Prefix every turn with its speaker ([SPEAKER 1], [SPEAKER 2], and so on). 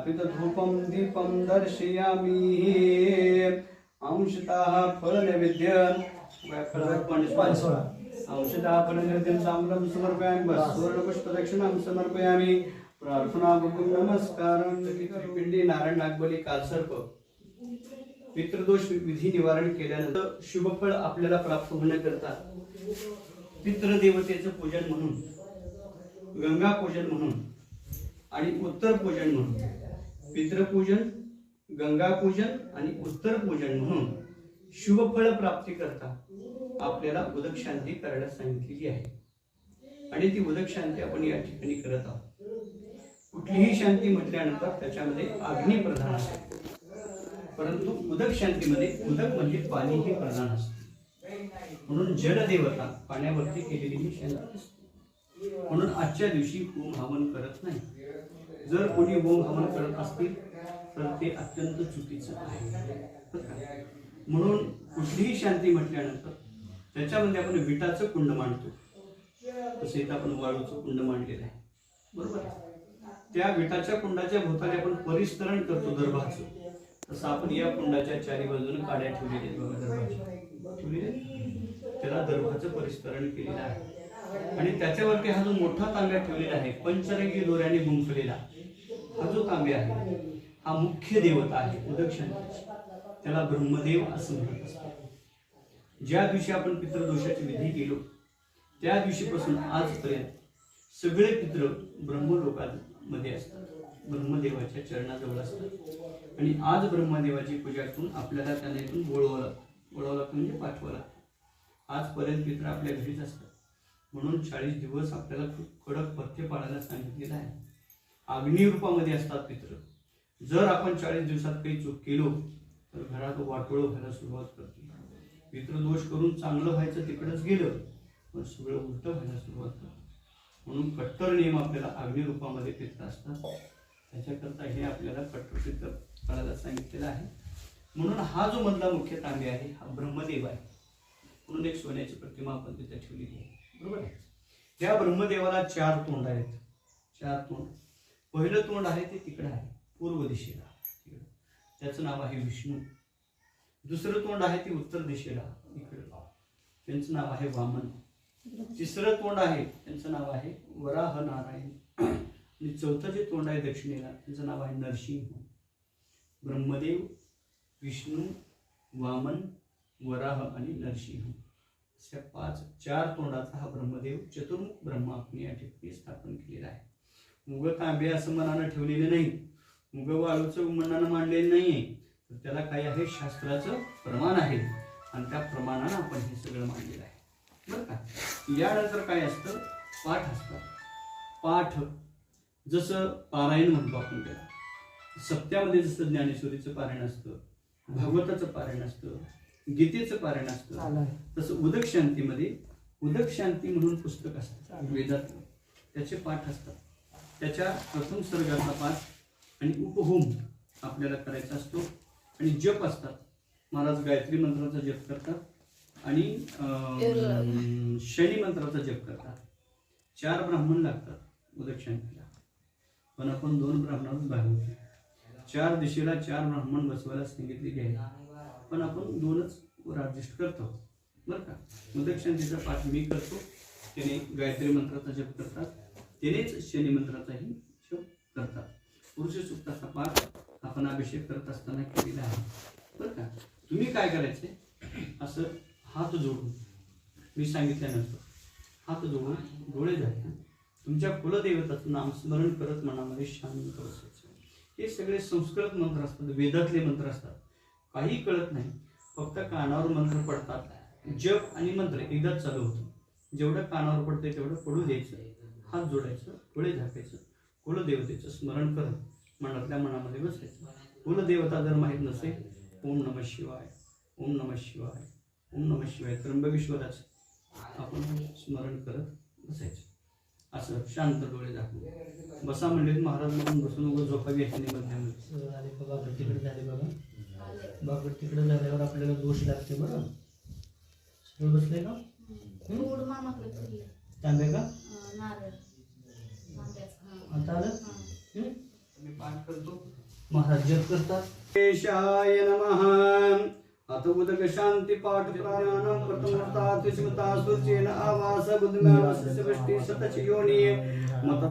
[SPEAKER 1] अपितधूपं दीपं दर्शयामि। अंशतः फलनैवेद्य अंशतः फलनैवेद्यं ताम्रं समर्पयामि। सुवर्णपुष्पदक्षिणां समर्पयामि। प्रार्थना बघून नमस्कारं। पिंडी नारायण नागबली कालसर्प। पितृदोष विधी निवारण केल्यानंतर शुभफळ आपल्याला प्राप्त होण्याकरता पितृदेवतेचं पूजन म्हणून गंगा पूजन म्हणून आणि उत्तर पूजन म्हणून. पितृपूजन गंगापूजन आणि उत्तर पूजन म्हणून शुभफळ प्राप्ती करता आपल्याला उदक शांती करायला सांगितलेली आहे. आणि ती उदक शांती आपण या ठिकाणी करत आहोत. कुठलीही शांती म्हटल्यानंतर त्याच्यामध्ये अग्नी प्रधान असते. परंतु उदक शांतीमध्ये उदक म्हणजे पाणी हे प्रधान असते. म्हणून जलदेवता पाण्यावरती केलेली ही शांती असते. म्हणून आजच्या दिवशी होम हवन करत नाही. जर कोणी होम हवन करत असतील तर ते अत्यंत चुकीचं आहे. म्हणून कुठलीही शांती म्हटल्यानंतर त्याच्यामध्ये आपण विटाचं कुंड मांडतो. तसे इथं आपण वाळूचं कुंड मांडलेलं आहे. बरोबर त्या विटाच्या कुंडाच्या भोवताली आपण परिस्तरण करतो दर्भाचं तसं आपण या कुंडाच्या चारी बाजूने काड्या ठेवलेल्या आहेत. बघा ठेवलेल्या त्याला दर्भाचं परिस्तरण केलेलं आहे. आणि त्याच्यावरती हा जो मोठा तांब्या ठेवलेला आहे पंचरंगी दोऱ्याने गुंफलेला हा जो तांबे आहे हा मुख्य देवता आहे उदक्षण. त्याला ब्रह्मदेव असं म्हणत असतो. ज्या दिवशी आपण पितृदोषाची विधी केलो त्या दिवशीपासून आजपर्यंत सगळे पित्र ब्रह्मलोकांमध्ये असतात. ब्रह्मदेवाच्या चरणाजवळ असतात. आणि आज ब्रह्मदेवाची पूजा करून आपल्याला त्यांना इथून बोळवलं लागतं बोळवलं लागतं म्हणजे पाठवलं. लागतं आजपर्यंत पित्र आपल्या घरीच असतात. म्हणून चाळीस दिवस आपल्याला खूप कडक पथ्य पाळायला सांगितलेलं आहे. अग्नी रूपामध्ये असतात पित्र. जर आपण चाळीस दिवसात काही चूक केलो तर घरात वाटोळं व्हायला सुरुवात करते पितृदोष करून चांगलं व्हायचं तिकडंच गेलं पण सगळं उलट व्हायला सुरुवात करतं म्हणून कट्टर नियम आपल्याला अग्नी रूपामध्ये पित्र असतात. त्याच्याकरता हे आपल्याला कट्टर पित्र करायला सांगितलेलं आहे. म्हणून हा जो मधला मुख्य तांबे आहे हा ब्रह्मदेव आहे. म्हणून एक सोन्याची प्रतिमा आपण तिथे ठेवलेली आहे. बरोबर आहे? त्या ब्रह्मदेवाला चार तोंड आहेत. चार तोंड पहिलं तोंड आहे ते तिकडं आहे पूर्व दिशेला. तिकडं. त्याचं नाव आहे विष्णू. दुसरं तोंड आहे ते उत्तर दिशेला इकडं त्यांचं नाव आहे वामन. तिसरं तोंड आहे त्यांचं नाव आहे वराह नारायण आणि चौथं जे तोंड आहे दक्षिणेला त्यांचं नाव आहे नरसिंह. ब्रह्मदेव विष्णू वामन वराह आणि नरसिंह. अशा पाच चार तोंडाचा हा ब्रह्मदेव चतुर्मुख ब्रह्मा आपण या ठिकाणी स्थापन केला मुग तांबे असं मनानं ठेवलेले नाही. मुग वाळूचं मनानं मांडलेलं नाहीये. तर त्याला काय आहे? शास्त्राचं प्रमाण आहे. आणि त्या प्रमाणानं आपण हे सगळं मांडलेलं आहे. बरं का? यानंतर काय असतं? पाठ असतात पाठ जसं पारायण म्हणतो आपण त्याला. सत्यामध्ये जसं ज्ञानेश्वरीचं पारायण असतं भागवताचं पारायण असतं गीतेचं पारायण असतं तसं उदक शांतीमध्ये उदक शांती म्हणून पुस्तक असतं वेदात. त्याचे पाठ असतात. त्याच्या प्रथम सर्गाचा पाठ आणि उपहोम आपल्याला करायचा असतो. आणि जप असतात. महाराज गायत्री मंत्राचा जप करतात. आणि शनी मंत्राचा जप करतात. चार ब्राह्मण लागतात उदक शांतीला पण आपण दोन ब्राह्मणांच भागवतो चार दिशेला चार ब्राह्मण बसवायला सांगितलेली आहे पण आपण दोनच राजिष्ट करतो. बरं का? उदक शांतीचा पाठ मी करतो. त्याने गायत्री मंत्राचा जप करतात. तेनेच शनिमंत्राचाही जप करतात. पुरुष सुक्ताचा पाठ आपण अभिषेक करत असताना केलेला आहे. बरं का? तुम्ही काय करायचे? असं हात जोडून मी सांगितल्यानंतर हात जोडून डोळे झाले. तुमच्या कुलदेवताचं नामस्मरण करत मनामध्ये शांत बसायचं. हे सगळे संस्कृत मंत्र असतात वेदातले मंत्र असतात. काही कळत नाही फक्त कानावर मंत्र पडतात. जप आणि मंत्र एकदाच चालू होतं. जेवढं कानावर पडते तेवढं पडू द्यायचं. हात जोडायचं डोळे झाकायचं कुलदेवतेचं स्मरण करत मनातल्या मनामध्ये बसायचं. कुलदेवता जर माहीत नसेल ओम नम शिवाय ओम नम शिवाय ओम नम शिवाय त्र्यंबकेश्वराचं आपण स्मरण करत बसायचं. असं शांत डोळे दाखवून बसा म्हणजे महाराज म्हणून बसून उगं झोपावी
[SPEAKER 2] झाले बघा आपण तिकडे झाले बघा. बाबा तिकडे झाल्यावर आपल्याला दोष लागते बरं. बसले का? तांबे का. आता आलं
[SPEAKER 1] मी पाठ करतो महाराज जप करतात. केशाय नमः अथ उदक शांती पाठ प्राणानं प्रथमता सुस्मता सुचेन आवास बुद्धमावस्य वृष्टी सतच योनी. मत